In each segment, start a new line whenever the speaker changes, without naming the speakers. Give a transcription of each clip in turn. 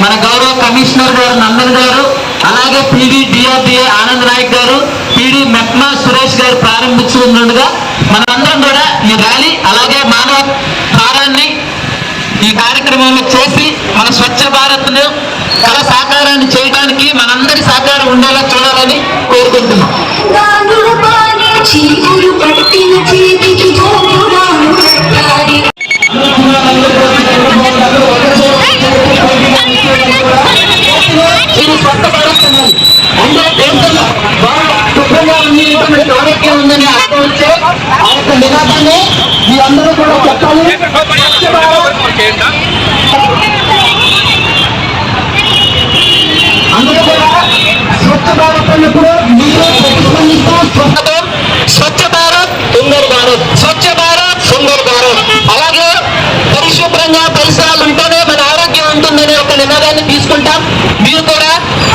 మన గౌరవ కమిషనర్ గారు నందన్ గారు అలాగే పీడీ డిఆర్డిఏ ఆనంద్ నాయక్ గారు పీడీ మెప్మా సురేష్ గారు ప్రారంభించుకుంటుండగా మనందరం కూడా ఈ ర్యాలీ అలాగే మానవ భారాన్ని ఈ కార్యక్రమంలో చేసి మన స్వచ్ఛ భారత్ను కళ సాకారాన్ని చేయడానికి మనందరి సహకారం ఉండేలా చూడాలని కోరుకుంటున్నాం. ఆ యొక్క మీ అందరూ కూడా చెప్పాలి. అందరూ కూడా స్వచ్ఛ భారత్ అన్నప్పుడు మీరు ప్రతిస్పందిస్తూ స్వచ్ఛత స్వచ్ఛ భారత్ సుందర్ భారత్. స్వచ్ఛ భారత్ సుందర్ భారత్. అలాగే పరిశుభ్రంగా పరిసరాలు ఉంటేనే మన ఆరోగ్యం ఉంటుందనే ఒక నినాదాన్ని తీసుకుంటాం మీరు కూడా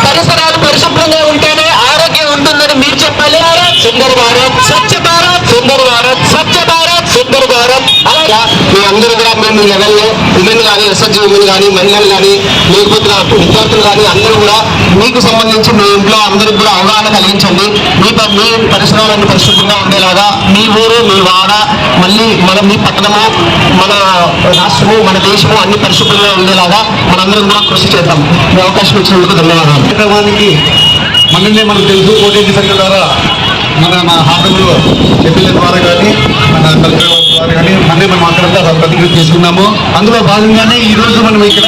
పరిసరాలు పరిశుభ్రంగా ఉంటేనే ఆరోగ్యం ఉంటుందని మీరు చెప్పాలి సుందర్ భారత్ స్వచ్ఛ భారత్ సుందర్ భారత్ స్వచ్ఛ భారత్ సుందర్ భారత్
ఇలా మీ అందరూ కూడా మేము ఈ లెవెల్లో ఉమెన్ కానీ ఎస్ఎస్జి ఉమెన్ కానీ మహిళలు కానీ లేకపోతే విద్యార్థులు కానీ అందరూ కూడా మీకు సంబంధించి మీ ఇంట్లో అందరికి కూడా అవగాహన కలిగించండి. మీ మీ పరిసరాలన్నీ పరిశుభ్రంగా ఉండేలాగా మీ ఊరు మీ వాడ మళ్ళీ మన మీ పట్టణము మన రాష్ట్రము మన దేశము అన్ని పరిశుభ్రంగా ఉండేలాగా మనందరం కూడా కృషి చేద్దాం. మీ అవకాశం ఇచ్చినందుకు ధన్యవాదాలు.
కార్యక్రమానికి మనల్ని మనకు తెలుసు కోటేటి సంఘ ద్వారా మన మా హాటములు ఎమ్మెల్యే ద్వారా కానీ మన కలెక్టర్ ద్వారా కానీ మళ్ళీ మనం అక్కడంతా ప్రతిజ్ఞ చేసుకున్నాము. అందులో భాగంగానే ఈ రోజు మనం ఇక్కడ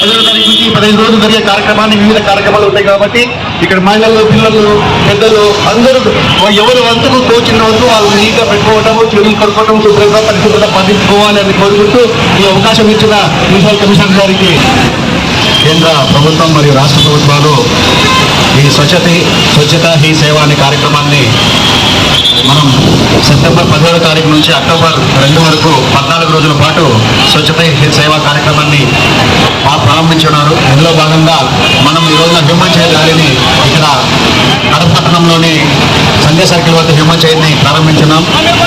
పదిహేను తారీఖు నుంచి పదిహేను రోజులు జరిగే కార్యక్రమాన్ని వివిధ కార్యక్రమాలు ఉంటాయి కాబట్టి ఇక్కడ మహిళలు పిల్లలు పెద్దలు అందరూ ఎవరు వంతుకు తోచిన వంతు వాళ్ళు నీట్గా పెట్టుకోవటము చెరువులు కడుక్కోవటం శుభ్రంగా పరిశుభ్రత పాటించుకోవాలి అని కోరుకుంటూ ఈ అవకాశం ఇచ్చిన మున్సిపల్ కమిషనర్ గారికి కేంద్ర ప్రభుత్వం మరియు రాష్ట్ర ప్రభుత్వాలు ఈ స్వచ్ఛత స్వచ్ఛత హీ సేవ అనే కార్యక్రమాన్ని మనం సెప్టెంబర్ పదిహేడో తారీఖు నుంచి అక్టోబర్ రెండు వరకు పద్నాలుగు రోజుల పాటు స్వచ్ఛత హీ సేవ కార్యక్రమాన్ని ప్రారంభించున్నారు. ఇందులో భాగంగా మనం ఈరోజు హ్యూమన్ చైల్డ్ ర్యాలీని ఇక్కడ కడప పట్టణంలోని సండే సర్కిల్ వద్ద హ్యూమన్ చైల్డ్ని ప్రారంభించున్నాం.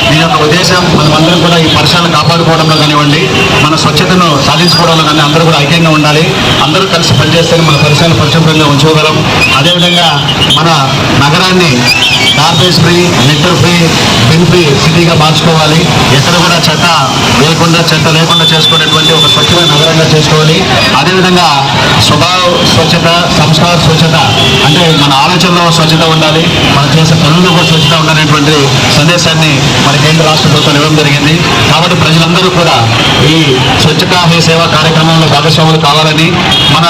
దీని యొక్క ఉద్దేశం మనమందరం కూడా ఈ పరిసరాలను కాపాడుకోవడంలో కానివ్వండి మన స్వచ్ఛతను సాధించుకోవడంలో కానీ అందరూ కూడా ఐక్యంగా ఉండాలి. అందరూ కలిసి పనిచేస్తేనే మన పరిసరాలను పరిశుభ్రంగా ఉంచుకోగలం. అదేవిధంగా మన నగరాన్ని garbage free litter free bin free సిటీగా మార్చుకోవాలి. ఎక్కడ కూడా చెత్త లేకుండా చెత్త లేకుండా చేసుకునేటువంటి ఒక స్వచ్ఛమైన నగరంగా చేసుకోవాలి. అదేవిధంగా స్వభావ స్వచ్ఛత సంస్కార స్వచ్ఛత అంటే మన ఆలోచనలో స్వచ్ఛత ఉండాలి మనం చేసే పనుల్లో కూడా స్వచ్ఛత ఉండాలనేటువంటి సందేశాన్ని మన కేంద్ర రాష్ట్ర ప్రభుత్వం ఇవ్వడం జరిగింది. కాబట్టి ప్రజలందరూ కూడా ఈ స్వచ్ఛతా హే సేవా కార్యక్రమంలో భాగస్వాములు కావాలని మన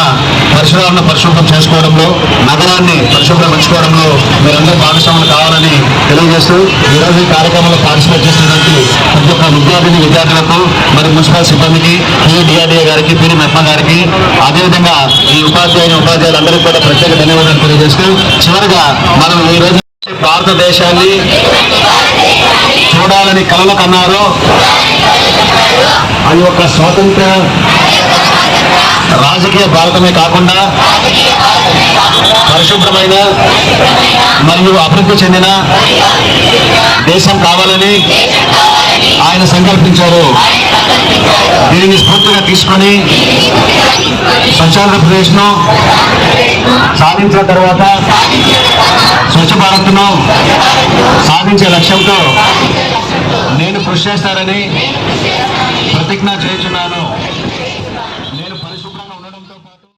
పరిశుభ్రాలను పరిశుభ్రం చేసుకోవడంలో నగరాన్ని పరిశుభ్రం ఉంచుకోవడంలో మీరందరూ భాగస్వాములు కావాలని తెలియజేస్తూ ఈరోజు ఈ కార్యక్రమంలో పార్టిసిపేట్ ప్రతి ఒక్క విద్యార్థిని విద్యార్థులకు మరి మున్సిపల్ సిబ్బందికి డిఆర్డీఏ గారికి పిడి మెప్ప గారికి అదేవిధంగా ఈ ఉపాధ్యాయుని ఉపాధ్యాయులందరికీ కూడా ప్రత్యేక ధన్యవాదాలు తెలియజేస్తూ చివరిగా మనం ఈ రోజు భారతదేశాన్ని చూడాలని కలలు కన్నారు అది ఒక స్వాతంత్ర రాజకీయ భారతమే కాకుండా పరిశుభ్రమైన మరియు అభివృద్ధి చెందిన దేశం కావాలని ఆయన సంకల్పించారు. దీనిని స్ఫూర్తిగా తీసుకొని స్వచ్ఛాంధ్రప్రదేశ్ను సాధించిన తర్వాత స్వచ్ఛ భారత్ను సాధించే లక్ష్యంతో నేను కృషి చేస్తానని ప్రతిజ్ఞ చేస్తున్నాను